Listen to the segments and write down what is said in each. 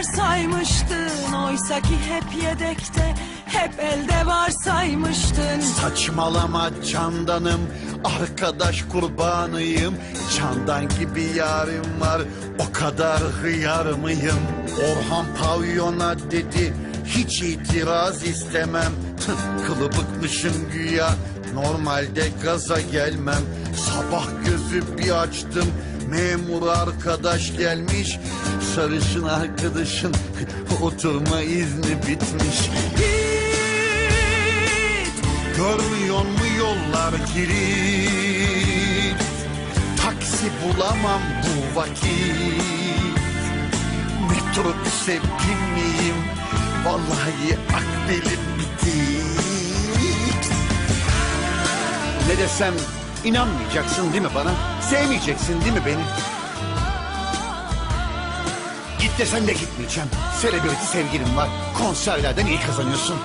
varsaymıştın Oysa ki hep yedekte hep elde varsaymıştın Saçmalama candanım Arkadaş kurbanıyım. Candan gibi yarim var O kadar hıyar mıyım? Orhan pavyona dedi Hiç itiraz istemem. Kılıbıkmışım güya Normalde gaza gelmem Sabah gözü bir açtım Memur arkadaş gelmiş. Sarışın arkadaşın Oturma izni bitmiş. Git Görmüyor mu yollar kilit Taksi bulamam bu vakit. Metrobüse binmeyeyim Vallahi akbelim bitik Ne desem inanmayacaksın değil mi bana? Sevmeyeceksin değil mi beni? Git desen de gitmeyeceğim. Selebriti sevgilim var. Konserlerden iyi kazanıyorsun.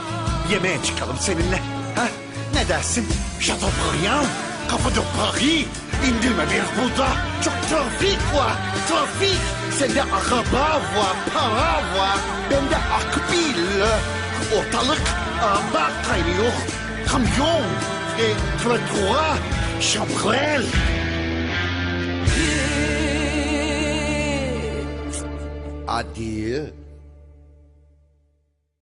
Yemeğe çıkalım seninle. Ha? Ne dersin? Chateaubriand, Kapı de Paris. İndirme beni burada. Çok trafik var. Trafik. Sende araba var, para var. Bende akbil. Ortalık araba kaynıyor. Kamyon. E, trottoir. Chaprel Adir